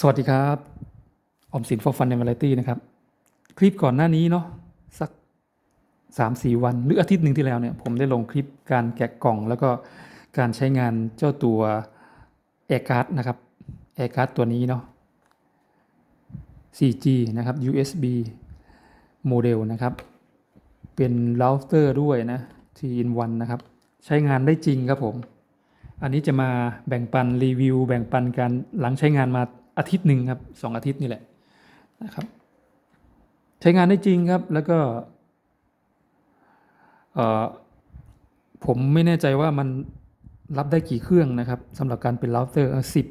สวัสดีครับออมสิน for fun and variety นะครับ คลิปก่อนหน้านี้เนาะสักสามสี่วัน หรืออาทิตย์หนึ่งที่แล้วเนี่ย ผมได้ลงคลิปการแกะกล่อง แล้วก็การใช้งานเจ้าตัว a i r c a r d นะครับ a i r c a r d ตัวนี้เนาะ 4G นะครับ USB โมเดลนะครับ เป็นเราเตอร์ด้วยนะ t in 1นะครับ ใช้งานได้จริงครับผม อันนี้จะมาแบ่งปันรีวิว แบ่งปันการหลังใช้งานมา อาทิตย์หนึ่งครับสองอาทิตย์นี่แหละนะครับ ใช้งานได้จริงครับแล้วก็ผมไม่แน่ใจว่ามันรับได้กี่เครื่องนะครับสำหรับการเป็นเราเตอร์สิบ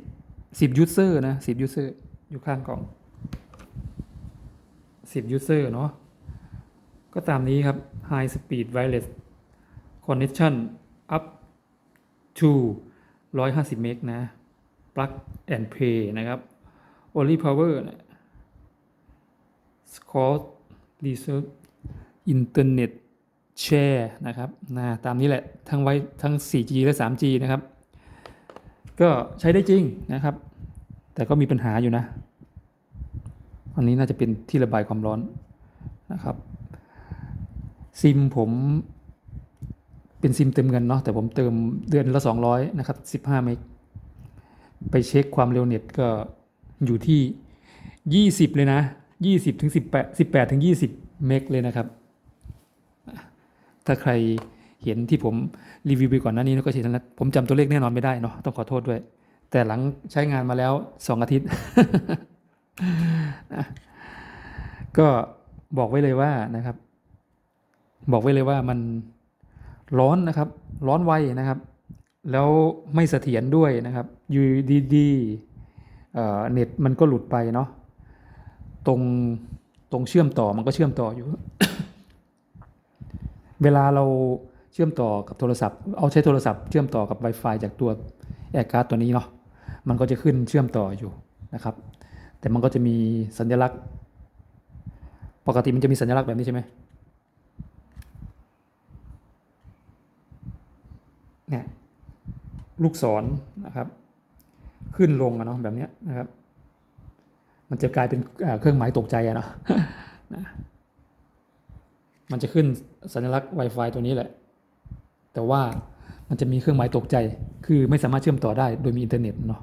สิบยูเซอร์นะสิบยูเซอร์อยู่ข้างกล่องสิบยูเซอร์เนาะก็ตามนี้ครับ High Speed Wireless Connection up to 150 เมกนะ plug and play นะครับ only power นะ score reserve internet share นะครับนะตามนี้แหละ ทั้งไว้ทั้ง 4G และ 3G นะครับ ก็ใช้ได้จริงนะครับ แต่ก็มีปัญหาอยู่นะอันนี้น่าจะเป็นที่ระบายความร้อนนะครับ ซิมผมเป็นซิมเต็มเงินเนาะแต่ผมเติมเดือนละ 200 นะครับ 15 เมกไปเช็คความเร็วเน็ตก็ อยู่ที่ 20 เลยนะ 20ถึง18 18ถึง20 เมกเลยนะครับ ถ้าใครเห็นที่ผมรีวิวไปก่อนหน้านี้ก็เห็นแล้วผมจำตัวเลขแน่นอนไม่ได้เนาะต้องขอโทษด้วย แต่หลังใช้งานมาแล้ว 2 อาทิตย์ ก็บอกไว้เลยว่านะครับ บอกไว้เลยว่ามันร้อนนะครับ ร้อนไวนะครับ แล้วไม่เสถียรด้วยนะครับ อยู่ดีๆ เน็ตมันก็หลุดไปเนาะตรงตรงเชื่อมต่อมันก็เชื่อมต่ออยู่ เวลาเราเชื่อมต่อกับโทรศัพท์ เอาใช้โทรศัพท์เชื่อมต่อกับ Wi-Fi จากตัวแอร์การ์ดตัวนี้เนาะมันก็จะขึ้นเชื่อมต่ออยู่นะครับ แต่มันก็จะมีสัญลักษณ์ ปกติมันจะมีสัญลักษณ์แบบนี้ใช่ไหมเนี่ยลูกศรนะครับ ขึ้นลงอะเนาะแบบนี้นะครับ มันจะกลายเป็นเครื่องหมายตกใจอะเนาะนะมันจะขึ้นสัญลักษณ์ Wi-Fi ตัวนี้แหละ แต่ว่ามันจะมีเครื่องหมายตกใจ คือไม่สามารถเชื่อมต่อได้โดยมีอินเทอร์เน็ตเนาะ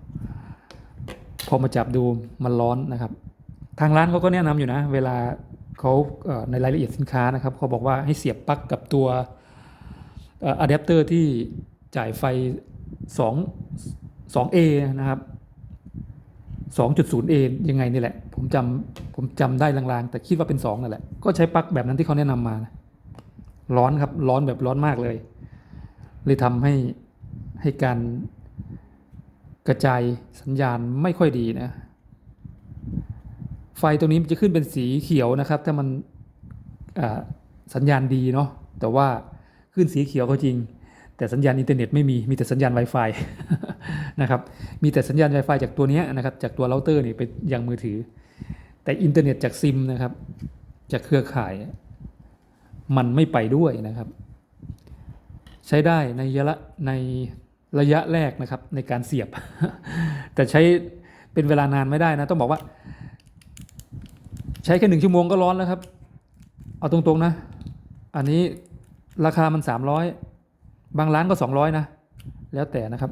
พอมาจับดูมันร้อนนะครับ ทางร้านเขาก็แนะนำอยู่นะ เวลาเขาในรายละเอียดสินค้านะครับเขาบอกว่าให้เสียบปลั๊กกับตัวอะแดปเตอร์ที่จ่ายไฟ 2 2A นะครับ 2.0A ยังไงนี่แหละ ผมจำผมจำได้ลางๆ แต่คิดว่าเป็น 2 นั่นแหละ ก็ใช้ปลั๊กแบบนั้นที่เขาแนะนำมานะร้อนครับ ร้อนแบบร้อนมากเลย เลยทำให้ให้การกระจายสัญญาณไม่ค่อยดีนะ ไฟตรงนี้มันจะขึ้นเป็นสีเขียวนะครับ ถ้ามันสัญญาณดีเนาะแต่ว่าขึ้นสีเขียวก็จริง แต่สัญญาณอินเทอร์เน็ตไม่มี มีแต่สัญญาณ Wi-Fi นะครับ มีแต่สัญญาณ Wi-Fi จากตัวนี้นะครับ จากตัวเราเตอร์นี่ไปยังมือถือ แต่อินเทอร์เน็ตจากซิมนะครับ จากเครือข่าย มันไม่ไปด้วยนะครับ ใช้ได้ในระยะในระยะแรกนะครับในการเสียบ แต่ใช้เป็นเวลานานไม่ได้นะ ต้องบอกว่า ใช้แค่หนึ่งชั่วโมงก็ร้อนแล้วครับ เอาตรงๆนะ อันนี้ราคามันสามร้อย บางร้านก็สองร้อยนะ แล้วแต่นะครับ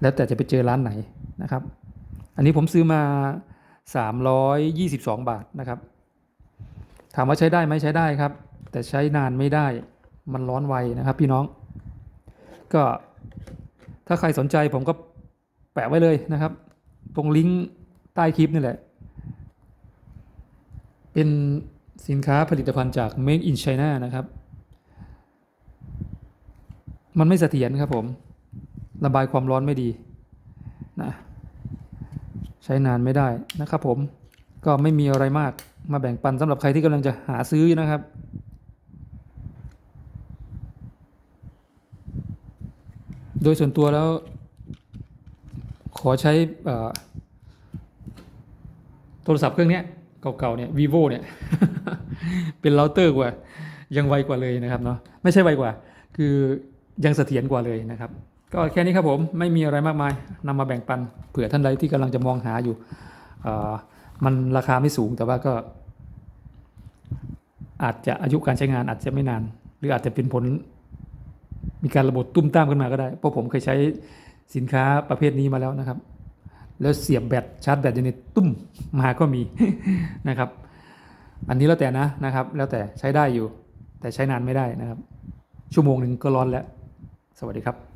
แล้วแต่จะไปเจอร้านไหนนะครับ อันนี้ผมซื้อมาสามร้อยยี่สิบสองบาทนะครับ ถามว่าใช้ได้ไหมใช้ได้ครับ แต่ใช้นานไม่ได้มันร้อนไวนะครับพี่น้อง ก็ถ้าใครสนใจผมก็แปะไว้เลยนะครับ ตรงลิงก์ใต้คลิปนี่แหละ เป็นสินค้าผลิตภัณฑ์จาก Made in China นะครับ มันไม่เสถียรครับผม ระบายความร้อนไม่ดีนะใช้นานไม่ได้นะครับผมก็ไม่มีอะไรมากมาแบ่งปันสำหรับใครที่กำลังจะหาซื้อนะครับ โดยส่วนตัวแล้ว ขอใช้โทรศัพท์เครื่องนี้เก่าๆเนี่ย vivo เนี่ย เป็นเราเตอร์กว่ายังไวกว่าเลยนะครับเนาะไม่ใช่ไวกว่า คือ ยังเสถียรกว่าเลยนะครับ ก็แค่นี้ครับผมไม่มีอะไรมากมายนำมาแบ่งปันเผื่อท่านใดที่กำลังจะมองหาอยู่มันราคาไม่สูงแต่ว่าก็ อาจจะอายุการใช้งานอาจจะไม่นาน หรืออาจจะเป็นผล มีการระบบตุ้มตามขึ้นมาก็ได้ เพราะผมเคยใช้สินค้าประเภทนี้มาแล้วนะครับ แล้วเสียบแบตชาร์จแบตอยู่ในตุ้มมาก็มีนะครับ อันนี้แล้วแต่นะนะครับ แล้วแต่ใช้ได้อยู่ แต่ใช้นานไม่ได้นะครับ ชั่วโมงหนึ่งก็ร้อนแล้ว สวัสดีครับ